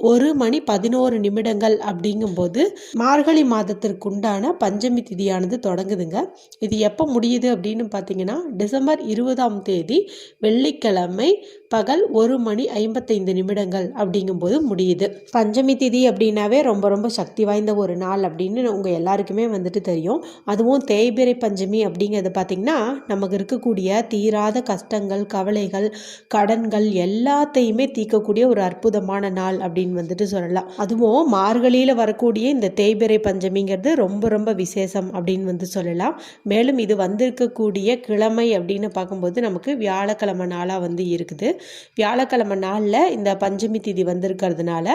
ஒரு மணி பதினோரு நிமிடங்கள் அப்படிங்கும்போது மார்கழி மாதத்திற்குண்டான பஞ்சமி திதியானது தொடங்குதுங்க. இது எப்போ முடியுது அப்படின்னு பார்த்தீங்கன்னா டிசம்பர் இருபதாம் தேதி வெள்ளிக்கிழமை பகல் ஒரு மணி ஐம்பத்தைந்து நிமிடங்கள் அப்படிங்கும்போது முடியுது. பஞ்சமி திதி அப்படின்னாவே ரொம்ப ரொம்ப சக்தி வாய்ந்த ஒரு நாள் அப்படின்னு உங்கள் எல்லாருக்குமே வந்துட்டு தெரியும். அதுவும் தேய்பிறை பஞ்சமி அப்படிங்கிறது பார்த்திங்கன்னா நமக்கு இருக்கக்கூடிய தீராத கஷ்டங்கள் கவலைகள் கடன்கள் எல்லாத்தையுமே தீர்க்கக்கூடிய ஒரு அற்புதமான நாள் அப்படின்னு அப்படின்னு வந்துட்டு சொல்லலாம். அதுவும் மார்கழியில் வரக்கூடிய இந்த தேய்பிறை பஞ்சமிங்கிறது ரொம்ப ரொம்ப விசேஷம் அப்படின்னு வந்து சொல்லலாம். மேலும் இது வந்திருக்கக்கூடிய கிழமை அப்படின்னு பார்க்கும்போது நமக்கு வியாழக்கிழமை நாளாக வந்து இருக்குது. வியாழக்கிழமை நாளில் இந்த பஞ்சமி திதி வந்திருக்கிறதுனால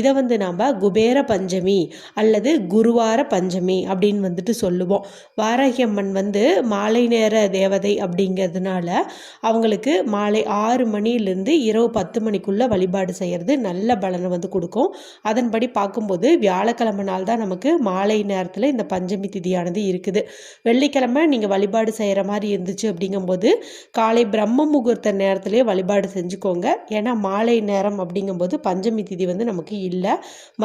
இதை வந்து நாம் குபேர பஞ்சமி அல்லது குருவார பஞ்சமி அப்படின்னு வந்துட்டு சொல்லுவோம். வாராகியம்மன் வந்து மாலை நேர தேவதை அப்படிங்கிறதுனால அவங்களுக்கு மாலை ஆறு மணிலேருந்து இரவு பத்து மணிக்குள்ளே வழிபாடு செய்கிறது நல்ல பலனை வந்து வந்து கொடுக்கும். அதன்படி பார்க்கும்போது வியாழக்கிழமை நாள் தான் நமக்கு மாலை நேரத்தில் இந்த பஞ்சமி திதியானது இருக்குது. வெள்ளிக்கிழமை நீங்கள் வழிபாடு செய்கிற மாதிரி இருந்துச்சு அப்படிங்கும்போது காலை பிரம்ம முகூர்த்த நேரத்திலே வழிபாடு செஞ்சுக்கோங்க. ஏன்னா மாலை நேரம் அப்படிங்கும்போது பஞ்சமி திதி வந்து நமக்கு இல்லை.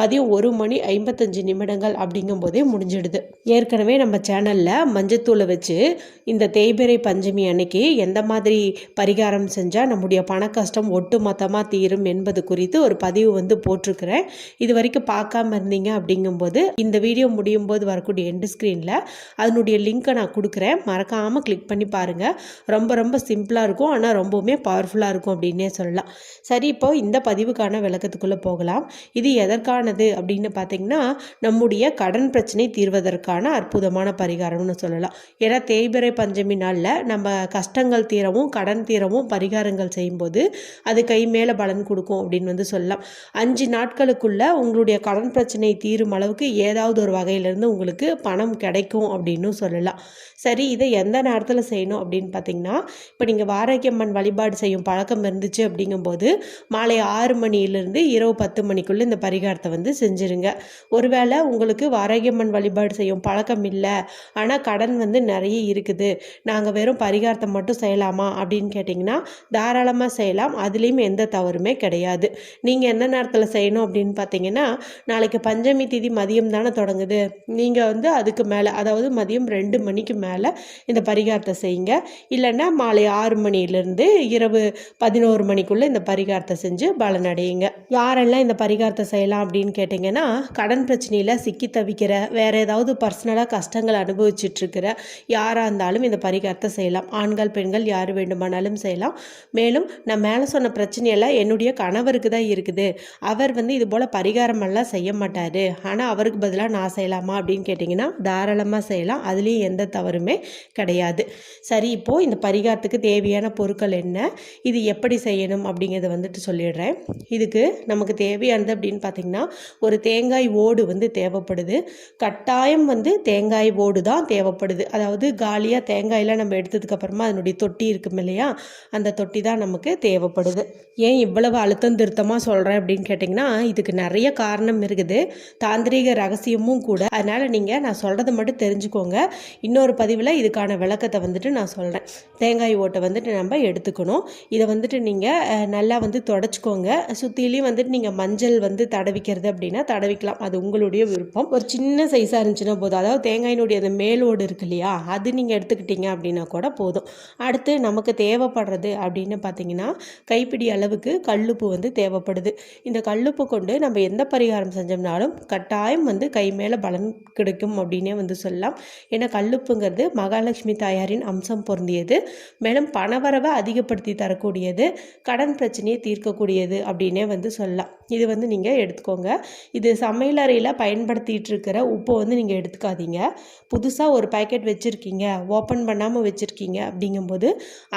மதியம் ஒரு மணி ஐம்பத்தஞ்சு நிமிடங்கள் அப்படிங்கும்போதே முடிஞ்சிடுது. ஏற்கனவே நம்ம சேனலில் மஞ்சத்தூளை வச்சு இந்த தேய்பிறை பஞ்சமி அன்னைக்கு எந்த மாதிரி பரிகாரம் செஞ்சால் நம்முடைய பண கஷ்டம் ஒட்டு மொத்தமாக தீரும் என்பது குறித்து ஒரு பதிவு வந்து போட்டிருக்கிறேன். இது வரைக்கும் பார்க்காம இருந்தீங்க அப்படிங்கும்போது இந்த வீடியோ முடியும் போது வரக்கூடிய எண்டு ஸ்க்ரீனில் அதனுடைய லிங்க்கை நான் கொடுக்குறேன். மறக்காமல் கிளிக் பண்ணி பாருங்கள் ரொம்ப ரொம்ப சிம்பிளாக இருக்கும். ஆனால் ரொம்பவுமே பவர்ஃபுல்லாக இருக்கும் அப்படின்னே சொல்லலாம். சரி இப்போ இந்த பதிவுக்கான விளக்கத்துக்குள்ளே போகலாம். இது எதற்கானது அப்படின்னு பார்த்தீங்கன்னா நம்முடைய கடன் பிரச்சனை தீர்வதற்கான அற்புதமான பரிகாரம்னு சொல்லலாம். ஏன்னா தேய்பிறை பஞ்சமி நாளில் நம்ம கஷ்டங்கள் தீரவும் கடன் தீரவும் பரிகாரங்கள் செய்யும்போது அது கை மேலே பலன் கொடுக்கும் அப்படின்னு வந்து சொல்லலாம். அஞ்சு அஞ்சு நாட்களுக்குள்ள உங்களுடைய கடன் பிரச்சனை தீரும் அளவுக்கு ஏதாவது ஒரு வகையிலேருந்து உங்களுக்கு பணம் கிடைக்கும் அப்படின்னு சொல்லலாம். சரி இதை எந்த நேரத்தில் செய்யணும் அப்படின்னு பார்த்தீங்கன்னா இப்போ நீங்கள் வாராகியம்மன் வழிபாடு செய்யும் பழக்கம் இருந்துச்சு அப்படிங்கும்போது மாலை ஆறு மணியிலிருந்து இரவு பத்து மணிக்குள்ளே இந்த பரிகாரத்தை வந்து செஞ்சுருங்க. ஒருவேளை உங்களுக்கு வாராகியம்மன் வழிபாடு செய்யும் பழக்கம் இல்லை ஆனால் கடன் வந்து நிறைய இருக்குது நாங்கள் வெறும் பரிகாரத்தை மட்டும் செய்யலாமா அப்படின்னு கேட்டிங்கன்னா தாராளமாக செய்யலாம். அதுலேயும் எந்த தவறுமே கிடையாது. நீங்கள் எந்த நேரத்தில் செய்யணும் அப்படின்னு பார்த்தீங்கன்னா நாளைக்கு பஞ்சமி திதி மதியம் தானே தொடங்குது. நீங்கள் வந்து அதுக்கு மேலே அதாவது மதியம் ரெண்டு மணிக்கு மேலே இந்த பரிகாரத்தை செய்யுங்க. இல்லைன்னா மாலை ஆறு மணிலேருந்து இரவு பதினோரு மணிக்குள்ளே இந்த பரிகாரத்தை செஞ்சு பலனடையுங்க. யாரெல்லாம் இந்த பரிகாரத்தை செய்யலாம் அப்படின்னு கேட்டிங்கன்னா கடன் பிரச்சனையில் சிக்கி தவிக்கிற வேறு ஏதாவது பர்சனலாக கஷ்டங்கள் அனுபவிச்சிட்ருக்கிற யாராக இருந்தாலும் இந்த பரிகாரத்தை செய்யலாம். ஆண்கள் பெண்கள் யார் வேண்டுமானாலும் செய்யலாம். மேலும் நான் மேலே சொன்ன பிரச்சனையெல்லாம் என்னுடைய கணவருக்கு தான் இருக்குது. அவர் வந்து இது போல் பரிகாரமெல்லாம் செய்ய மாட்டார். ஆனால் அவருக்கு பதிலாக நான் செய்யலாமா அப்படின்னு கேட்டிங்கன்னா தாராளமாக செய்யலாம். அதுலேயும் எந்த தவறுமே கிடையாது. சரி இப்போது இந்த பரிகாரத்துக்கு தேவையான பொருட்கள் என்ன? இது எப்படி செய்யணும் அப்படிங்கிறத வந்துட்டு சொல்லிடுறேன். இதுக்கு நமக்கு தேவையானது அப்படின்னு பார்த்திங்கன்னா ஒரு தேங்காய் ஓடு வந்து தேவைப்படுது. கட்டாயம் வந்து தேங்காய் ஓடு தான் தேவைப்படுது. அதாவது காலியாக தேங்காயெல்லாம் நம்ம எடுத்ததுக்கப்புறமா அதனுடைய தொட்டி இருக்கும் இல்லையா? அந்த தொட்டி தான் நமக்கு தேவைப்படுது. ஏன் இவ்வளவு அழுத்தம் திருத்தமாக சொல்கிறேன் அப்படின்னு கேட்டிங்கன்னா இதுக்கு நிறைய காரணம் இருக்குது. தாந்திரீக ரகசியமும் கூட. அதனால் நீங்கள் நான் சொல்கிறத மட்டும் தெரிஞ்சுக்கோங்க. இன்னொரு பதிவில் இதுக்கான விளக்கத்தை வந்துட்டு நான் சொல்கிறேன் தேங்காய் ஓட்டை வந்துட்டு நம்ம எடுத்துக்கணும். இதை வந்துட்டு நீங்கள் நல்லா வந்து தொடச்சிக்கோங்க. சுற்றிலையும் வந்துட்டு நீங்கள் மஞ்சள் வந்து தடவிக்கிறது அப்படின்னா தடவிக்கலாம். அது உங்களுடைய விருப்பம். ஒரு சின்ன சைஸாக இருந்துச்சுன்னா போதும். அதாவது தேங்காயினுடைய அந்த மேலோடு இருக்கு இல்லையா? அது நீங்கள் எடுத்துக்கிட்டீங்க அப்படின்னா கூட போதும். அடுத்து நமக்கு தேவைப்படுறது அப்படின்னு பார்த்தீங்கன்னா கைப்பிடி அளவுக்கு கல்லுப்பு வந்து தேவைப்படுது. இந்த கல்லுப்பு கொண்டு நம்ம எந்த பரிகாரம் செஞ்சோம்னாலும் கட்டாயம் வந்து கை மேலே பலன் கிடைக்கும் அப்படின்னே வந்து சொல்லலாம். ஏன்னா கல்லுப்புங்கிறது மகாலட்சுமி தாயாரின் அம்சம் பொருந்தியது. மேலும் பணவரவை அதிகப்படுத்தி தரக்கூடியது கடன் பிரச்சனையை தீர்க்கக்கூடியது அப்படின்னே வந்து சொல்லலாம். இது வந்து நீங்கள் எடுத்துக்கோங்க. இது சமையலறையில் பயன்படுத்திகிட்டு இருக்கிற உப்பை வந்து நீங்கள் எடுத்துக்காதீங்க. புதுசாக ஒரு பேக்கெட் வச்சுருக்கீங்க ஓப்பன் பண்ணாமல் வச்சுருக்கீங்க அப்படிங்கும்போது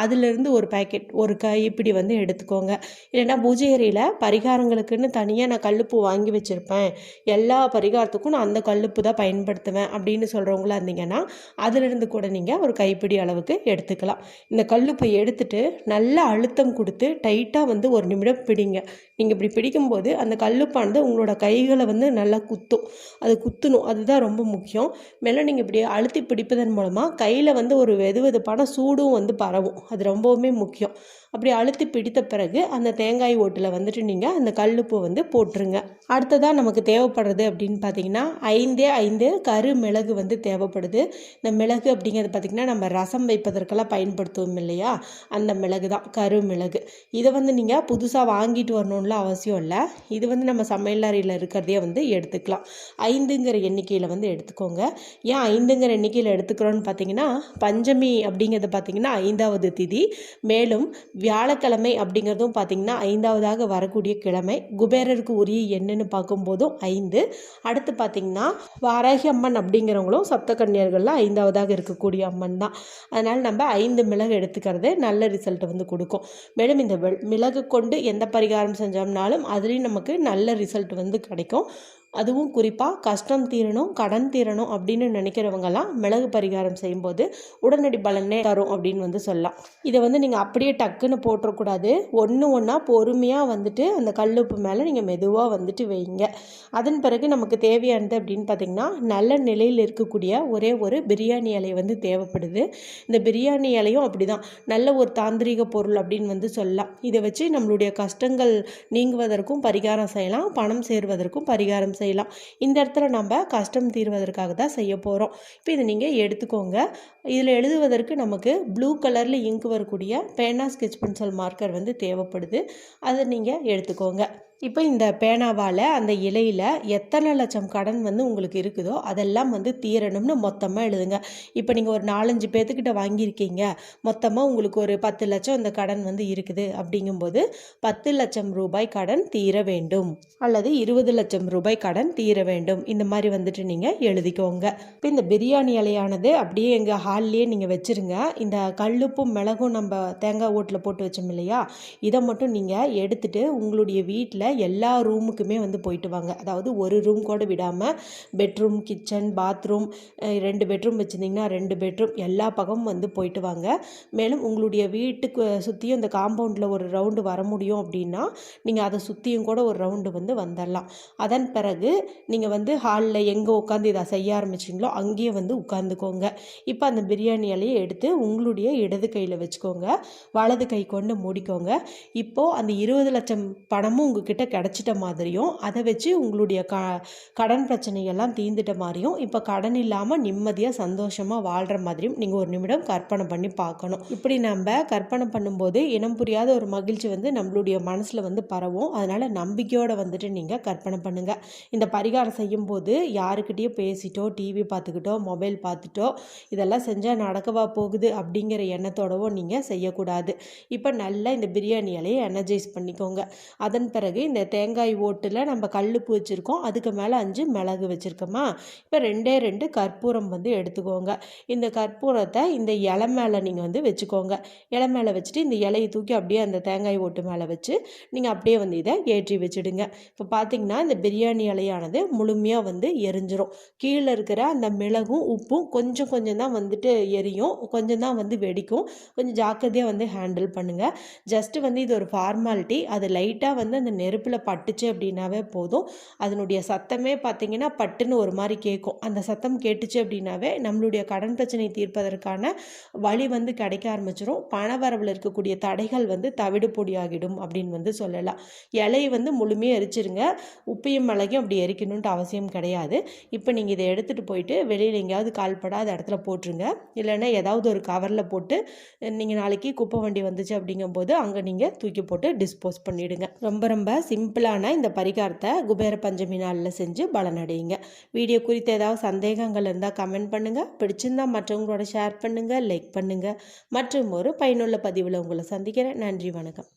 அதுலேருந்து ஒரு பேக்கெட் ஒரு கைப்பிடி வந்து எடுத்துக்கோங்க. இல்லைன்னா பூஜை அறையில் பரிகாரங்களுக்கு பரிகாரத்துக்குன்னு தனியாக நான் கல்லுப்பு வாங்கி வச்சுருப்பேன். எல்லா பரிகாரத்துக்கும் நான் அந்த கல்லுப்பு தான் பயன்படுத்துவேன் அப்படின்னு சொல்கிறவங்களா இருந்தீங்கன்னா அதிலிருந்து கூட நீங்கள் ஒரு கைப்பிடி அளவுக்கு எடுத்துக்கலாம். இந்த கல்லுப்பை எடுத்துட்டு நல்லா அழுத்தம் கொடுத்து டைட்டாக வந்து ஒரு நிமிடம் பிடிங்க. நீங்கள் இப்படி பிடிக்கும்போது அந்த கல்லுப்பானது உங்களோட கைகளை வந்து நல்லா குத்தும். அது குத்தணும். அதுதான் ரொம்ப முக்கியம். மேலே நீங்கள் இப்படி அழுத்தி பிடிப்பதன் மூலமாக கையில் வந்து ஒரு வெது வெதுப்பான சூடும் வந்து பரவும். அது ரொம்பவுமே முக்கியம். அப்படி அழுத்தி பிடித்த பிறகு அந்த தேங்காய் ஓட்டில் வந்துட்டு நீங்கள் அந்த கல்லுப்பு வந்து போட்டுருங்க. அடுத்ததாக நமக்கு தேவைப்படுறது அப்படின்னு பார்த்தீங்கன்னா ஐந்தே ஐந்து கரு மிளகு வந்து தேவைப்படுது. இந்த மிளகு அப்படிங்கிறது பார்த்திங்கன்னா நம்ம ரசம் வைப்பதற்கெல்லாம் பயன்படுத்துவோம் இல்லையா? அந்த மிளகு தான் கரு மிளகு இதை வந்து நீங்கள் புதுசாக வாங்கிட்டு வரணும்ல அவசியம் இல்லை. இது வந்து நம்ம சமையலறையில் இருக்கிறதே வந்து எடுத்துக்கலாம். ஐந்துங்கிற எண்ணிக்கையில் வந்து எடுத்துக்கோங்க. ஏன் ஐந்துங்கிற எண்ணிக்கையில் எடுத்துக்கிறோன்னு பார்த்தீங்கன்னா பஞ்சமி அப்படிங்கிறது பார்த்திங்கன்னா ஐந்தாவது திதி. மேலும் வியாழக்கிழமை அப்படிங்கிறதும் பார்த்திங்கன்னா ஐந்தாவதாக வரக்கூடிய கிழமை. குபேரருக்கு உரிய எண்ணுன்னு பார்க்கும்போதும் ஐந்து. அடுத்து பார்த்திங்கன்னா வாராகி அம்மன் அப்படிங்கிறவங்களும் சப்தகன்னியர்களில் ஐந்தாவதாக இருக்கக்கூடிய அம்மன் தான். அதனால் நம்ம ஐந்து மிளகு எடுத்துக்கிறது நல்ல ரிசல்ட் வந்து கொடுக்கும். மேலும் இந்த மிளகு கொண்டு எந்த பரிகாரம் செஞ்சோம்னாலும் அதுலேயும் நமக்கு நல்ல ரிசல்ட் வந்து கிடைக்கும். அதுவும் குறிப்பாக கஷ்டம் தீரணும் கடன் தீரணும் அப்படின்னு நினைக்கிறவங்கெல்லாம் மிளகு பரிகாரம் செய்யும்போது உடனடி பலனே தரும் அப்படின்னு வந்து சொல்லலாம். இதை வந்து நீங்கள் அப்படியே டக்குன்னு போட்டுறக்கூடாது. ஒன்று ஒன்றா பொறுமையாக வந்துட்டு அந்த கல்லுப்பு மேலே நீங்கள் மெதுவாக வந்துட்டு வைங்க. அதன் பிறகு நமக்கு தேவையானது அப்படின்னு பார்த்திங்கன்னா நல்ல நிலையில் இருக்கக்கூடிய ஒரே ஒரு பிரியாணி இலை வந்து தேவைப்படுது. இந்த பிரியாணி இலையும் அப்படி தான் நல்ல ஒரு தாந்திரிக பொருள் அப்படின்னு வந்து சொல்லலாம். இதை வச்சு நம்மளுடைய கஷ்டங்கள் நீங்குவதற்கும் பரிகாரம் செய்யலாம். பணம் சேர்வதற்கும் பரிகாரம் செய்யலாம். இந்த இடத்துல நம்ம கஷ்டம் தீர்வதற்காக தான் செய்ய போகிறோம் இப்போ இதை நீங்கள் எடுத்துக்கோங்க. இதில் எழுதுவதற்கு நமக்கு ப்ளூ கலரில் இங்கு வரக்கூடிய பேனா ஸ்கெச் பென்சில் மார்க்கர் வந்து தேவைப்படுது. அதை நீங்கள் எடுத்துக்கோங்க. இப்போ இந்த பேனாவால் அந்த இலையில் எத்தனை லட்சம் கடன் வந்து உங்களுக்கு இருக்குதோ அதெல்லாம் வந்து தீரணும்னு மொத்தமாக எழுதுங்க. இப்போ நீங்கள் ஒரு நாலஞ்சு பேர்த்துக்கிட்ட வாங்கியிருக்கீங்க. மொத்தமாக உங்களுக்கு ஒரு பத்து லட்சம் இந்த கடன் வந்து இருக்குது. அப்படிங்கும்போது பத்து லட்சம் ரூபாய் கடன் தீர வேண்டும். அல்லது இருபது லட்சம் ரூபாய் கடன் தீர வேண்டும். இந்த மாதிரி வந்துட்டு நீங்கள் எழுதிக்கோங்க. இப்போ இந்த பிரியாணி இலையானது அப்படியே எங்கள் ஹால்லேயே நீங்கள் வச்சுருங்க. இந்த கல்லுப்பும் மிளகும் நம்ம தேங்காய் ஓட்டில் போட்டு வச்சோம் இல்லையா? இதை மட்டும் நீங்கள் எடுத்துகிட்டு உங்களுடைய வீட்டில் எல்லா ரூமுக்குமே வந்து போயிட்டு வாங்க. அதாவது ஒரு ரூம் கூட விடாமல் பெட்ரூம் கிச்சன் பாத்ரூம் ரெண்டு பெட்ரூம் வச்சுருந்தீங்கன்னா ரெண்டு பெட்ரூம் எல்லா பக்கமும் வந்து போயிட்டு வாங்க. மேலும் உங்களுடைய வீட்டுக்கு சுற்றியும் இந்த காம்பவுண்டில் ஒரு ரவுண்டு வர முடியும் அப்படின்னா நீங்கள் அதை சுற்றியும் கூட ஒரு ரவுண்டு வந்து வந்துடலாம் அதன் பிறகு நீங்கள் வந்து ஹாலில் எங்கே உட்காந்து இதை செய்ய ஆரம்பிச்சிங்களோ அங்கேயே வந்து உட்காந்துக்கோங்க இப்போ அந்த பிரியாணி இலையை எடுத்து உங்களுடைய இடது கையில் வச்சுக்கோங்க. வலது கை கொண்டு மூடிக்கோங்க. இப்போது அந்த இருபது லட்சம் பணமும் உங்ககிட்ட உங்ககிட்ட கிடச்சிட்ட மாதிரியும் அதை வச்சு உங்களுடைய க கடன் பிரச்சனைகள்லாம் தீர்ந்துட்ட மாதிரியும் இப்போ கடன் இல்லாமல் நிம்மதியாக சந்தோஷமாக வாழ்கிற மாதிரியும் நீங்கள் ஒரு நிமிடம் கற்பனை பண்ணி பார்க்கணும். இப்படி நம்ம கற்பனை பண்ணும்போது இனம் புரியாத ஒரு மகிழ்ச்சி வந்து நம்மளுடைய மனசில் வந்து பரவும். அதனால் நம்பிக்கையோடு வந்துட்டு நீங்கள் கற்பனை பண்ணுங்கள் இந்த பரிகாரம் செய்யும்போது யாருக்கிட்டேயோ பேசிட்டோ டிவி பார்த்துக்கிட்டோ மொபைல் பார்த்துட்டோ இதெல்லாம் செஞ்சால் நடக்கவா போகுது அப்படிங்கிற எண்ணத்தோடவோ நீங்கள் செய்யக்கூடாது. இப்போ நல்லா இந்த பிரியாணி இலையை எனர்ஜைஸ் பண்ணிக்கோங்க. அதன் பிறகு இந்த தேங்காய் ஓட்டில் நம்ம கல் பூ வச்சுருக்கோம் அதுக்கு மேலே அஞ்சு மிளகு வச்சுருக்கோமா. இப்போ ரெண்டே ரெண்டு கற்பூரம் வந்து எடுத்துக்கோங்க. இந்த கற்பூரத்தை இந்த இலை மேலே நீங்கள் வந்து வச்சுக்கோங்க. இலை மேலே வச்சுட்டு இந்த இலையை தூக்கி அப்படியே அந்த தேங்காய் ஓட்டு மேலே வச்சு நீங்கள் அப்படியே வந்து இதை ஏற்றி வச்சுடுங்க. இப்போ பார்த்தீங்கன்னா இந்த பிரியாணி இலையானது முழுமையாக வந்து எரிஞ்சிரும். கீழே இருக்கிற அந்த மிளகும் உப்பும் கொஞ்சம் கொஞ்சம் தான் வந்துட்டு எரியும். கொஞ்சம் தான் வந்து வெடிக்கும். கொஞ்சம் ஜாக்கிரதையாக வந்து ஹேண்டில் பண்ணுங்கள் ஜஸ்ட்டு வந்து இது ஒரு ஃபார்மாலிட்டி. அது லைட்டாக வந்து அந்த நெருப்பு நெருப்பில் பட்டுச்சு அப்படின்னாவே போதும். அதனுடைய சத்தமே பார்த்திங்கன்னா பட்டுன்னு ஒரு மாதிரி கேட்கும் அந்த சத்தம் கேட்டுச்சு அப்படின்னாவே நம்மளுடைய கடன் பிரச்சனை தீர்ப்பதற்கான வழி வந்து கிடைக்க ஆரம்பிச்சிடும் பணவரவில் இருக்கக்கூடிய தடைகள் வந்து தவிடு பொடியாகிடும் அப்படின்னு வந்து சொல்லலாம். இலை வந்து முழுமையாக எரிச்சிருங்க. உப்பையும் மிளகையும் அப்படி எரிக்கணுன்ட்டு அவசியம் கிடையாது. இப்போ நீங்கள் இதை எடுத்துகிட்டு போயிட்டு வெளியில் எங்கேயாவது கால்படாத இடத்துல போட்டுருங்க. இல்லைன்னா ஏதாவது ஒரு கவரில் போட்டு நீங்கள் நாளைக்கு குப்பை வண்டி வந்துச்சு அப்படிங்கும்போது அங்கே நீங்கள் தூக்கி போட்டு டிஸ்போஸ் பண்ணிவிடுங்க ரொம்ப ரொம்ப சிம்பிளான இந்த பரிகாரத்தை குபேர பஞ்சமி நாளில் செஞ்சு பலனடையுங்க. வீடியோ குறித்து ஏதாவது சந்தேகங்கள் இருந்தால் கமெண்ட் பண்ணுங்கள் பிடிச்சிருந்தால் மற்றவங்களோட ஷேர் பண்ணுங்கள் லைக் பண்ணுங்கள் மற்றும் ஒரு பயனுள்ள பதிவில் உங்களை சந்திக்கிறேன். நன்றி வணக்கம்.